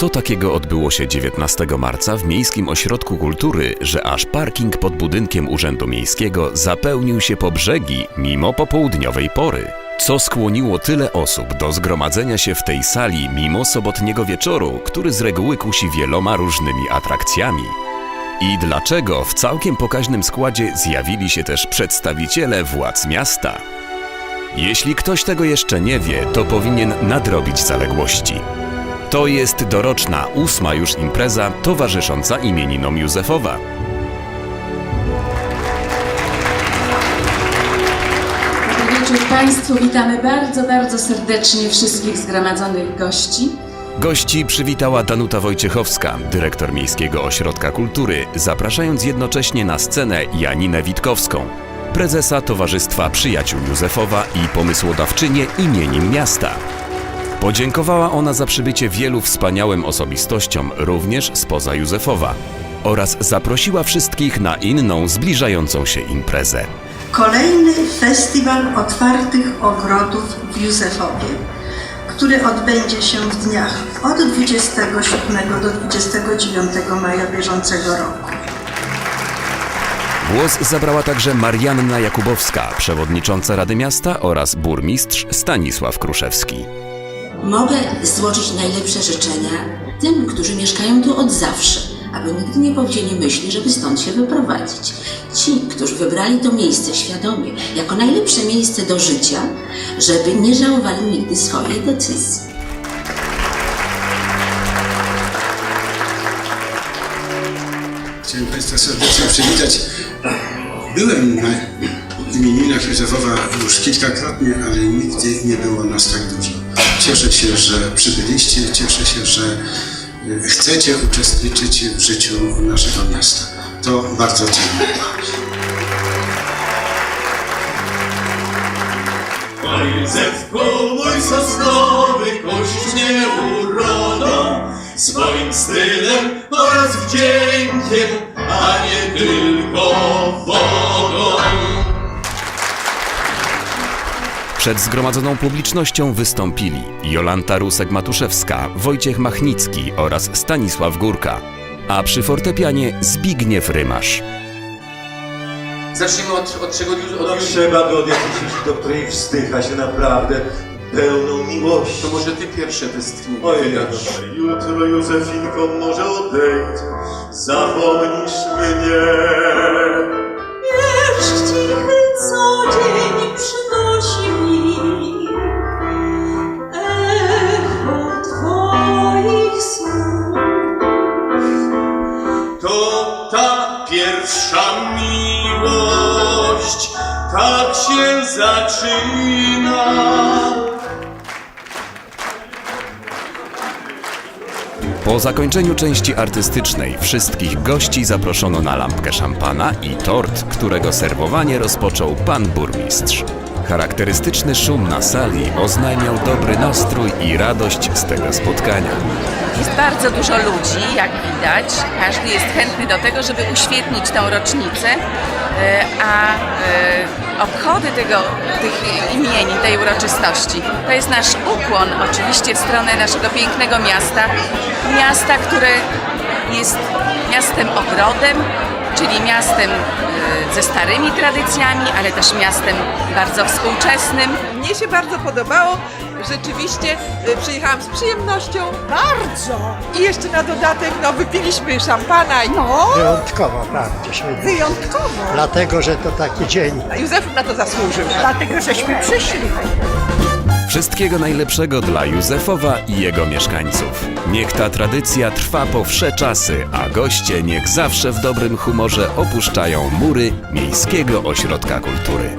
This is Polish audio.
Co takiego odbyło się 19 marca w Miejskim Ośrodku Kultury, że aż parking pod budynkiem Urzędu Miejskiego zapełnił się po brzegi mimo popołudniowej pory? Co skłoniło tyle osób do zgromadzenia się w tej sali mimo sobotniego wieczoru, który z reguły kusi wieloma różnymi atrakcjami? I dlaczego w całkiem pokaźnym składzie zjawili się też przedstawiciele władz miasta? Jeśli ktoś tego jeszcze nie wie, to powinien nadrobić zaległości. To jest doroczna, ósma już impreza towarzysząca imieninom Józefowa. Dobry wieczór Państwu. Witamy bardzo, bardzo serdecznie wszystkich zgromadzonych gości. Gości przywitała Danuta Wojciechowska, dyrektor Miejskiego Ośrodka Kultury, zapraszając jednocześnie na scenę Janinę Witkowską, prezesa Towarzystwa Przyjaciół Józefowa i pomysłodawczynię imienin miasta. Podziękowała ona za przybycie wielu wspaniałym osobistościom, również spoza Józefowa, oraz zaprosiła wszystkich na inną, zbliżającą się imprezę. Kolejny festiwal otwartych ogrodów w Józefowie, który odbędzie się w dniach od 27 do 29 maja bieżącego roku. Głos zabrała także Marianna Jakubowska, przewodnicząca Rady Miasta oraz burmistrz Stanisław Kruszewski. Mogę złożyć najlepsze życzenia tym, którzy mieszkają tu od zawsze, aby nigdy nie powzięli myśli, żeby stąd się wyprowadzić. Ci, którzy wybrali to miejsce świadomie, jako najlepsze miejsce do życia, żeby nie żałowali nigdy swojej decyzji. Chciałem Państwa serdecznie przywitać. Byłem na imieninach Józefowa już kilkakrotnie, ale nigdy nie było nas tak dużo. Cieszę się, że przybyliście, cieszę się, że y, chcecie uczestniczyć w życiu naszego miasta. To bardzo cenię. A Józefku mój sosnowy kośnie urodą, swoim stylem oraz wdziękiem, a nie tylko wodą. Przed zgromadzoną publicznością wystąpili Jolanta Rusek-Matuszewska, Wojciech Machnicki oraz Stanisław Górka, a przy fortepianie Zbigniew Rymasz. Zacznijmy od, od czego od, No trzeba by od jakiejś myśli, do której wzdycha się naprawdę pełną miłością. To może ty pierwsze westchnij. Ojej, jutro Józefinko może odejdź, zapomnisz mnie. Wiesz, pierwsza miłość, tak się zaczyna. Po zakończeniu części artystycznej wszystkich gości zaproszono na lampkę szampana i tort, którego serwowanie rozpoczął pan burmistrz. Charakterystyczny szum na sali oznajmiał dobry nastrój i radość z tego spotkania. Jest bardzo dużo ludzi, jak widać. Każdy jest chętny do tego, żeby uświetnić tą rocznicę, e, a e, obchody tego, tych imienin, tej uroczystości, to jest nasz ukłon oczywiście w stronę naszego pięknego miasta. Miasta, które jest miastem ogrodem, czyli miastem e, ze starymi tradycjami, ale też miastem bardzo współczesnym. Mnie się bardzo podobało. Rzeczywiście y, przyjechałam z przyjemnością. Bardzo! I jeszcze na dodatek, no wypiliśmy szampana. No, Wyjątkowo bardzo się wyjątkowo. Dlatego, że to taki dzień. A Józef na to zasłużył. Dlatego, żeśmy przyszli. Wszystkiego najlepszego dla Józefowa i jego mieszkańców. Niech ta tradycja trwa po wsze czasy, a goście niech zawsze w dobrym humorze opuszczają mury Miejskiego Ośrodka Kultury.